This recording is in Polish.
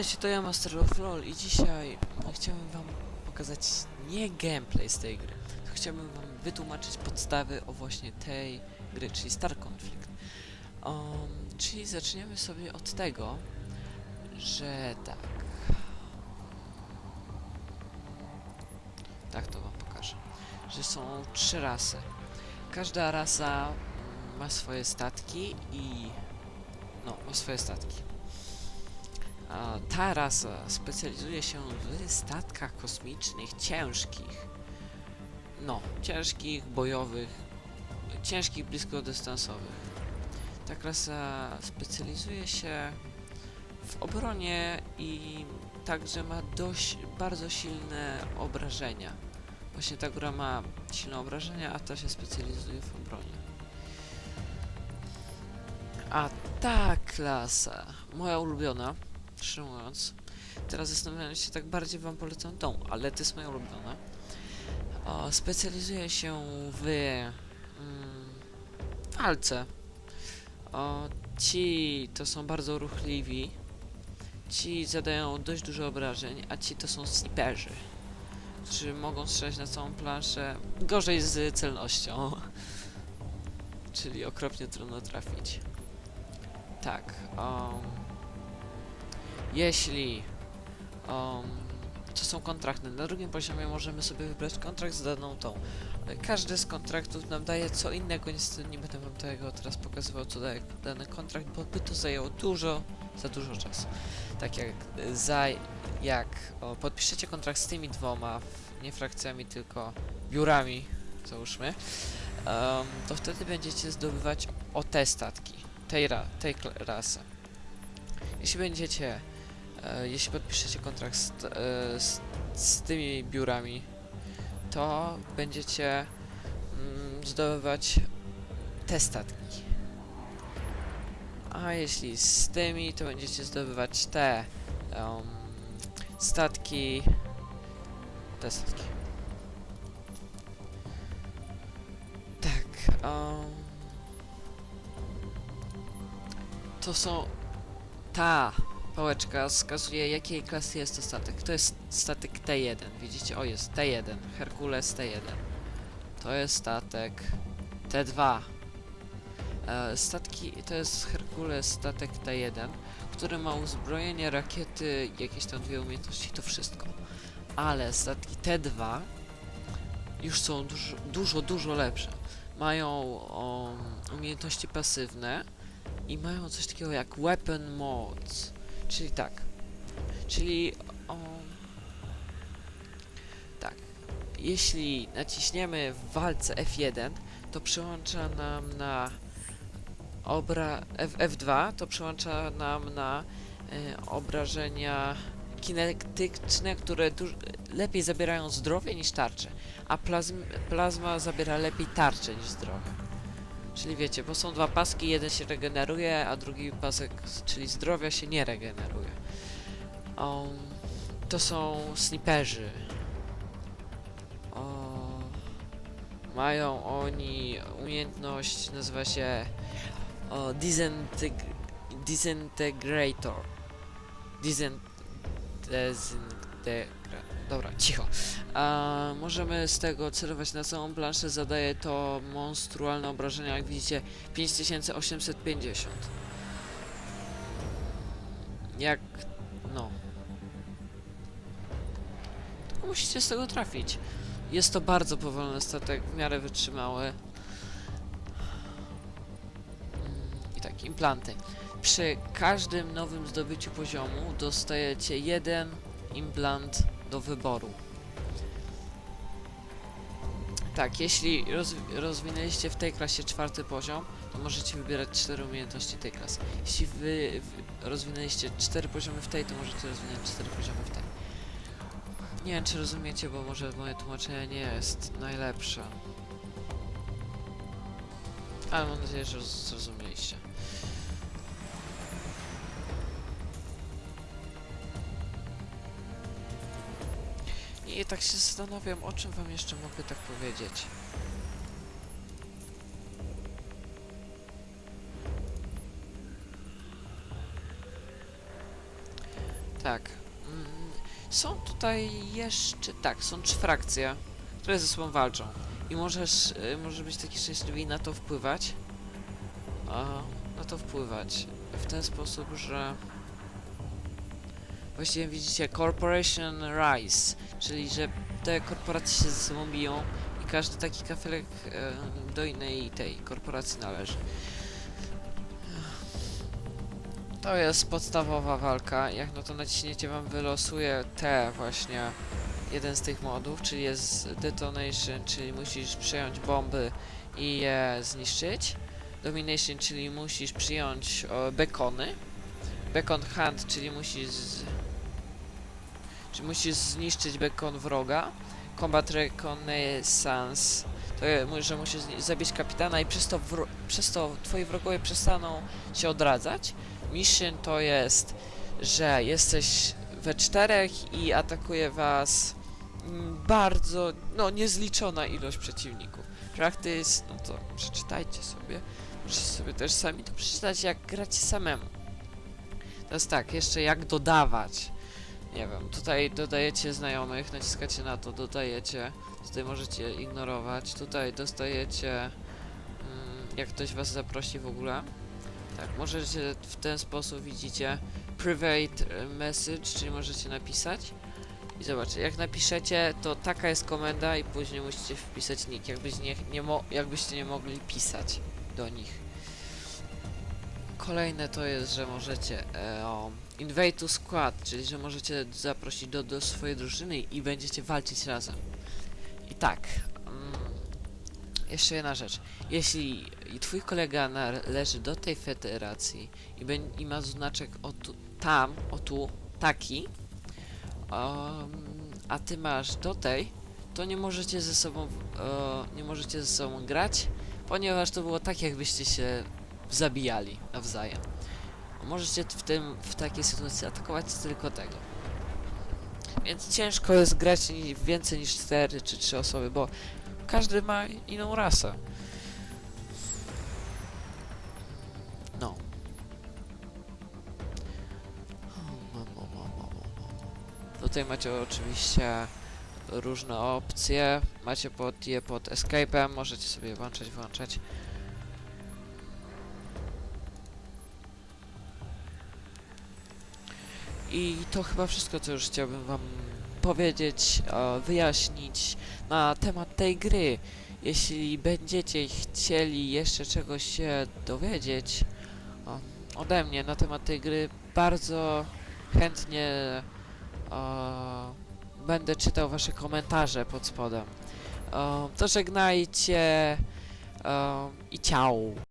Cześć, to ja Master of LoL i dzisiaj no, chciałbym wam pokazać nie gameplay z tej gry, tylko chciałbym wam wytłumaczyć podstawy o właśnie tej gry, czyli Star Conflict. Um, czyli zaczniemy sobie od tego, że tak. Tak to wam pokażę. Że są trzy rasy. Każda rasa mm, ma swoje statki i... No, ma swoje statki. Ta rasa specjalizuje się w statkach kosmicznych ciężkich. No, ciężkich, bojowych, ciężkich, bliskodystansowych. Ta klasa specjalizuje się w obronie i także ma dość bardzo silne obrażenia. Właśnie ta gra ma silne obrażenia, a ta się specjalizuje w obronie. A ta klasa, moja ulubiona, mówiąc, teraz zastanawiam się, tak bardziej wam polecam tą, ale to jest moja ulubiona. O, specjalizuje się w mm, walce. O, ci to są bardzo ruchliwi. Ci zadają dość dużo obrażeń, a ci to są sniperzy, którzy mogą strzelać na całą planszę. Gorzej z celnością. Czyli okropnie trudno trafić. Tak. Jeśli um, to są kontrakty, na drugim poziomie możemy sobie wybrać kontrakt z daną tą. Każdy z kontraktów nam daje co innego, niestety nie będę wam tego teraz pokazywał, co daje dany kontrakt, bo by to zajęło dużo, za dużo czasu. Tak jak za, jak o, podpiszecie kontrakt z tymi dwoma, nie frakcjami, tylko biurami, załóżmy, um, to wtedy będziecie zdobywać o te statki, tej, ra, tej rasy. Jeśli będziecie jeśli podpiszecie kontrakt z, e, z, z tymi biurami, to będziecie mm, zdobywać te statki. A jeśli z tymi, to będziecie zdobywać te em, statki. Te statki. Tak. em, to są ta pałeczka wskazuje jakiej klasy jest to statek. To jest statek T1. Widzicie? O, jest T1. Herkules T1. To jest statek T2. E, statki to jest Herkules statek T1, który ma uzbrojenie, rakiety, jakieś tam dwie umiejętności, to wszystko. Ale statki T2 już są dużo, dużo, dużo lepsze. Mają o, umiejętności pasywne i mają coś takiego jak Weapon Mods. Czyli tak. Czyli o, tak. Jeśli naciśniemy w walce F1, to przełącza nam na obra F F2 to przełącza nam na e, obrażenia kinetyczne, które lepiej zabierają zdrowie niż tarcze, a plazm plazma zabiera lepiej tarcze niż zdrowie. Czyli wiecie, bo są dwa paski, jeden się regeneruje, a drugi pasek, czyli zdrowia, się nie regeneruje. Um, to są sniperzy. Mają oni umiejętność, nazywa się o, disinteg Disintegrator. Dobra, cicho. A możemy z tego celować na całą planszę, zadaje to monstrualne obrażenia, jak widzicie 5850. Jak... no. Tylko musicie z tego trafić. Jest to bardzo powolny statek, w miarę wytrzymały. Mm, I tak, implanty. Przy każdym nowym zdobyciu poziomu dostajecie jeden implant do wyboru. Tak, jeśli roz, rozwinęliście w tej klasie czwarty poziom, to możecie wybierać cztery umiejętności tej klasy. Jeśli wy, wy rozwinęliście cztery poziomy w tej, to możecie rozwinąć cztery poziomy w tej. Nie wiem, czy rozumiecie, bo może moje tłumaczenie nie jest najlepsze. Ale mam nadzieję, że roz- zrozumieliście. I tak się zastanawiam, o czym wam jeszcze mogę tak powiedzieć. Tak. Mm, Są tutaj jeszcze, tak, są trzy frakcje, które ze sobą walczą. I możesz, y, może być taki szczęśliwy i na to wpływać. A, na to wpływać. W ten sposób, że... Właściwie widzicie Corporation Rise, czyli że te korporacje się ze sobą biją i każdy taki kafelek e, do innej tej korporacji należy. To jest podstawowa walka. Jak no to naciśniecie wam wylosuje te właśnie jeden z tych modów, czyli jest detonation, czyli musisz przyjąć bomby i je zniszczyć. Domination, czyli musisz przyjąć o, bekony. Beacon hunt, czyli musisz z... czyli musisz zniszczyć bekon wroga. Combat reconnaissance to że musisz zabić kapitana i przez to, przez to twoi wrogowie przestaną się odradzać. Mission to jest, że jesteś we czterech i atakuje was mm, bardzo, no niezliczona ilość przeciwników. Practice, no to przeczytajcie sobie. Możecie sobie też sami to przeczytać, jak gracie samemu. Teraz tak, jeszcze jak dodawać. Nie wiem, tutaj dodajecie znajomych, naciskacie na to, dodajecie. Tutaj możecie ignorować. Tutaj dostajecie, mm, jak ktoś was zaprosi w ogóle. Tak, możecie w ten sposób widzicie private message, czyli możecie napisać. I zobaczcie, jak napiszecie, to taka jest komenda i później musicie wpisać nick, jakbyś nie, nie mo jakbyście nie mogli pisać do nich. Kolejne to jest, że możecie e, o, invade to squad, czyli że możecie zaprosić do, do swojej drużyny i będziecie walczyć razem. I tak, mm, jeszcze jedna rzecz. Jeśli twój kolega należy do tej federacji i, beń- i ma znaczek o tu, tam, o tu, taki, um, a ty masz do tej, to nie możecie ze sobą, e, nie możecie ze sobą grać, ponieważ to było tak, jakbyście się zabijali nawzajem. Możecie w tym, w takiej sytuacji atakować tylko tego. Więc ciężko jest grać więcej niż 4 czy 3 osoby, bo każdy ma inną rasę. No. Tutaj macie oczywiście różne opcje. Macie pod je pod escape'em, możecie sobie włączać, włączać. I to chyba wszystko, co już chciałbym wam powiedzieć, e, wyjaśnić na temat tej gry. Jeśli będziecie chcieli jeszcze czegoś się dowiedzieć o, ode mnie na temat tej gry, bardzo chętnie e, będę czytał wasze komentarze pod spodem. E, to żegnajcie e, i ciao.